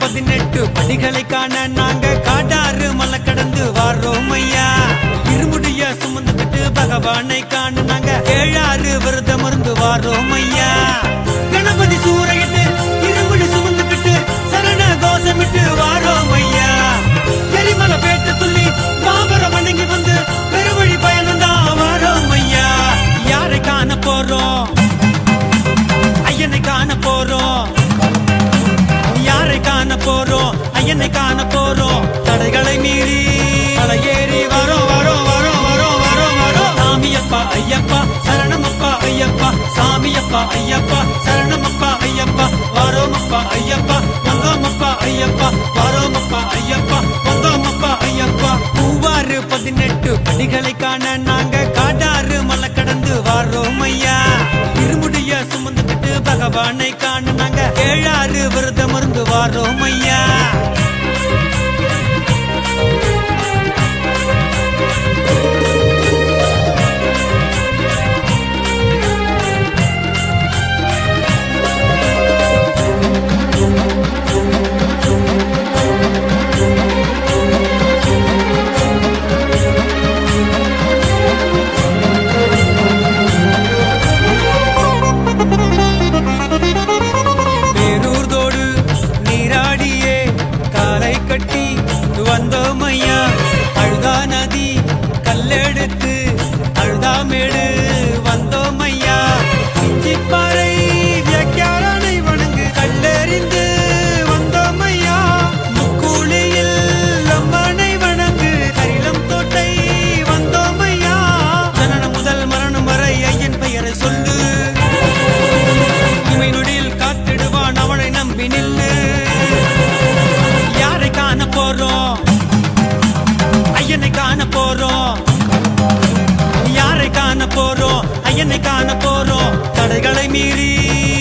பதினெட்டு படிகளை காண நாங்க காட்டாறு மலை கடந்து வாரோம் ஐயா. இருமுடிய பகவானை காண நாங்க ஏழாறு விரதம் இருந்து வாரோம் ஐயா. ஐயப்பா வந்தோமப்பா ஐயப்பா வரோமப்பா ஐயப்பா வந்தோமப்பா ஐயப்பா. மூவாறு பதினெட்டு படிகளை காண போறோம் ஐயனை காண போறோம் தடைகளை மீறி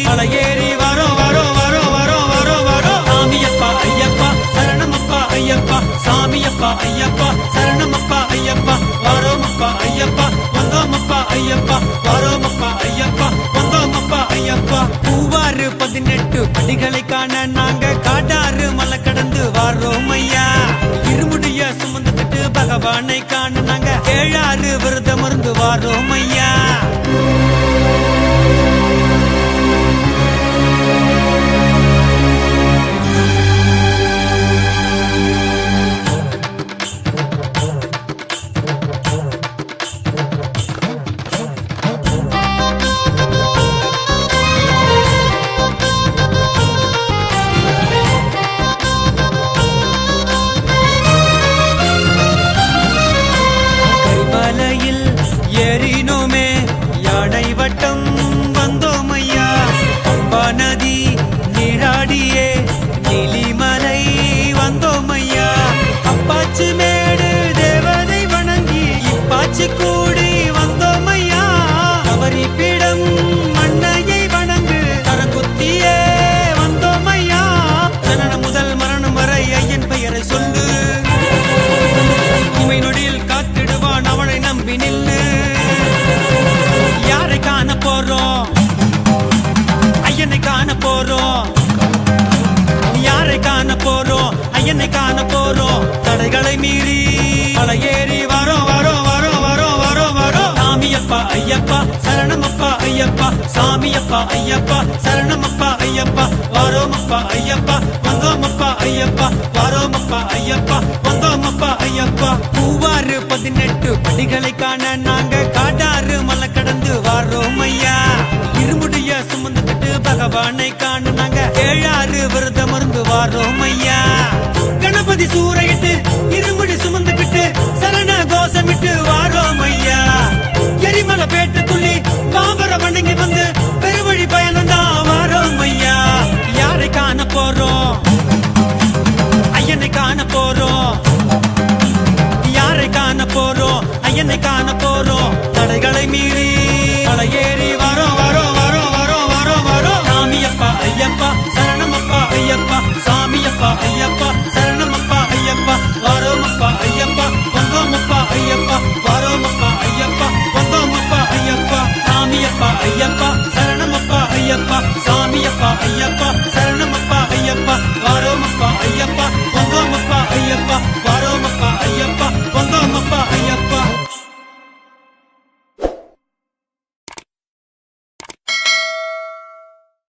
மலையேறி வரோம் வரோம் வரோம் வரோம் வரோம் வரோம் சாமியப்பா ஐயப்பா சரணமப்பா ஐயப்பா. சாமியப்பா ஐயப்பா சரணமப்பா ஐயப்பா. வரோமப்பா ஐயப்பா. வந்தோமப்பா ஐயப்பா. வரோமப்பா ஐயப்பா. வந்தோமப்பா ஐயப்பா. பூவாறு பதினெட்டு படிகளை காண நாங்க காட்டாறு மலை கடந்து வரோம் ஐயா. இருமுடிய சுமந்துக்கிட்டு பகவானை காண விரதம் ஐயா. வட்டம் என்னை காண போறோம் தடைகளை மீறி. மலையேறி வரோம் வரோம் வரோம் வரோம் வரோம் வரோம் சாமியப்பா ஐயப்பா சரணமப்பா ஐயப்பா. சாமியப்பா ஐயப்பா சரணமப்பா ஐயப்பா. வரோமப்பா ஐயப்பா. வந்தோமப்பா ஐயப்பா. வரோமப்பா ஐயப்பா. வந்தோமப்பா ஐயப்பா. பூவாறு பதினெட்டு படிகளை காண நாங்க காடாறு மலை கடந்து வரோம் ஐயா. இருமுடிய சுமந்துக்கிட்டு பகவானை காண நாங்க ஏழாறு விரதம் இருந்து வாரோம் ஐயா. கணபதி சூறையிட்டு இருமுடி சுமந்துக்கிட்டு சரண கோஷமிட்டு வாரோம் ஐயா. எரிமலை பேட்டு துள்ளி பாபரம் வணங்கி வந்து பெருவழி பயணம் தான் வாரோம் ஐயா. யாரை காண போறோம்? ஐயனை காண போறோம்? யாரை காண போறோம்? ஐயனை காண போறோம்? தடைகளை மீறி தலையே Bye.